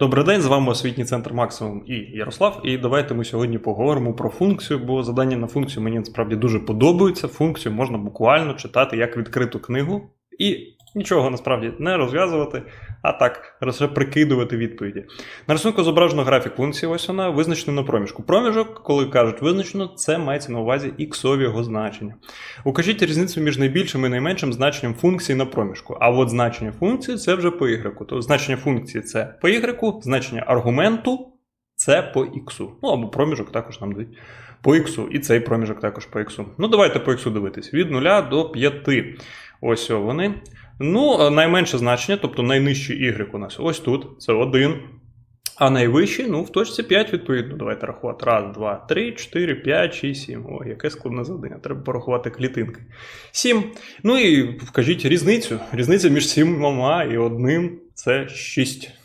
Добрий день, з вами освітній центр Максимум і Ярослав. І давайте ми сьогодні поговоримо про функцію, бо задання на функцію мені насправді дуже подобаються. Функцію можна буквально читати як відкриту книгу і нічого насправді не розв'язувати, а так лише прикидувати відповіді. На рисунку зображено графік функції, ось вона визначена на проміжку. Проміжок, коли кажуть визначено, це мається на увазі іксові його значення. Укажіть різницю між найбільшим і найменшим значенням функції на проміжку. А от значення функції це вже по y. Тобто значення функції це по y, значення аргументу це по x. Ну або проміжок також нам дають по x. І цей проміжок також по x. Ну давайте по x дивитись. Від 0 до 5. Ось вони. Ну, найменше значення, тобто найнижчий y у нас ось тут, це 1. А найвищий, ну, в точці 5, відповідно. Давайте рахувати. Раз, два, три, 4, 5, 6, 7. О, яке складне завдання. Треба порахувати клітинки. 7. Ну і вкажіть різницю. Різниця між 7 і одним це 6.